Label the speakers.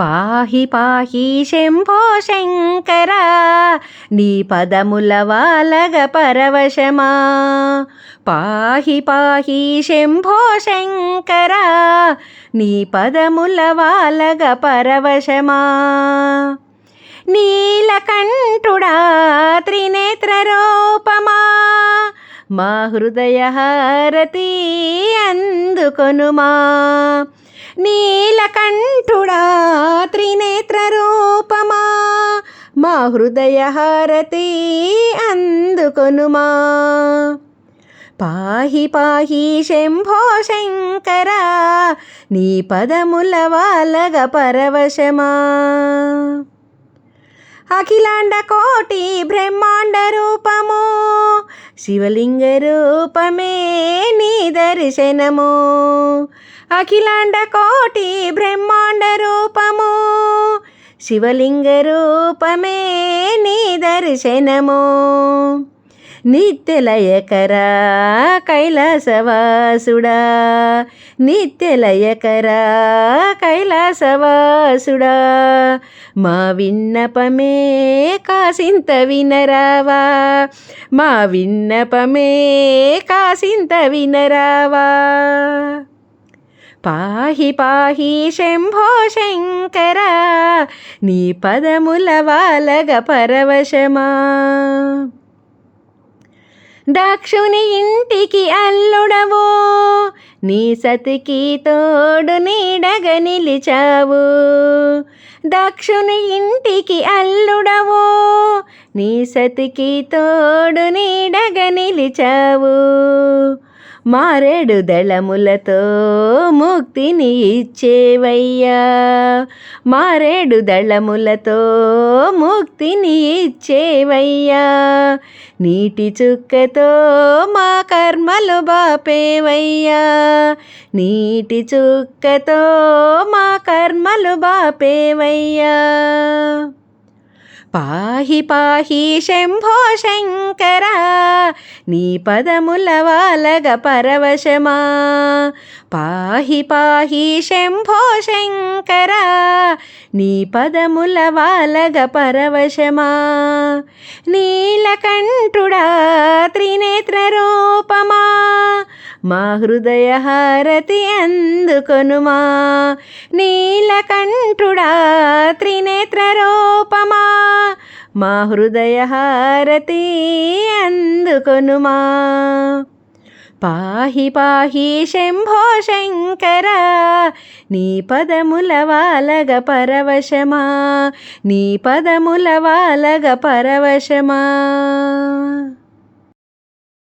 Speaker 1: పాహి పాహి శంభో శంకర నీ పదముల వాలగ పరవశమా. పాహి పాహి శంభో శంకర నీ పదముల వాలగ పరవశమా. నీలకంఠుడా త్రినేత్ర రూపమా మా హృదయ హారతి అందుకొనుమా. నీలకంఠుడా త్రినేత్ర రూపమా? మా హృదయ హారతి అందుకొనుమా? పాహి పాహి శంభో శంకర నీ పదముల వాలగ పరవశమా? అఖిలాండ కోటి బ్రహ్మాండ రూపము శివలింగ రూపమే నీ దర్శనము. అఖిలాండ కోటి బ్రహ్మాండ రూపము. శివలింగ రూపమే నీ దర్శనము. నిత్యలయకరా కైలాసవాసుడా. నిత్యలయకరా కైలాసవాసుడా. మా విన్నపమే కాసింత వినరావా. మా విన్నపమే కాసింత వినరావా. పాహి పాహి శంభో శంకర నీ పదముల వాలగ పరవశమా. దాక్షుని ఇంటికి అల్లుడవు నీ సతికి తోడు నీడగ నిలిచావు. దక్షుని ఇంటికి అల్లుడవు నీ సతికి తోడు నీడగ నిలిచావు. మారేడు దళములతో ముక్తిని ఇచ్చేవయ్యా. మారేడు దళములతో ముక్తిని ఇచ్చేవయ్యా. నీటి చుక్కతో మా కర్మలు బాపేవయ్యా. నీటి చుక్కతో మా కర్మలు బాపేవయ్యా. పాహి పాహి శంభో శంకర నీ పదముల వాలగ పరవశమా. పాహి పాహి శంభో శంకర నీ పదముల వాలగ పరవశమా. నీలకంఠుడా త్రినేత్ర రూపమా మా హృదయ హారతి అందుకొనుమా. నీలకంఠుడా త్రినేత్ర రూపమా. మా హృదయహారతి అందుకొనుమా. పాహి పాహి శంభో శంకర నీ పదముల వాలగ పరవశమా. నీ పదముల వాలగ పరవశమా.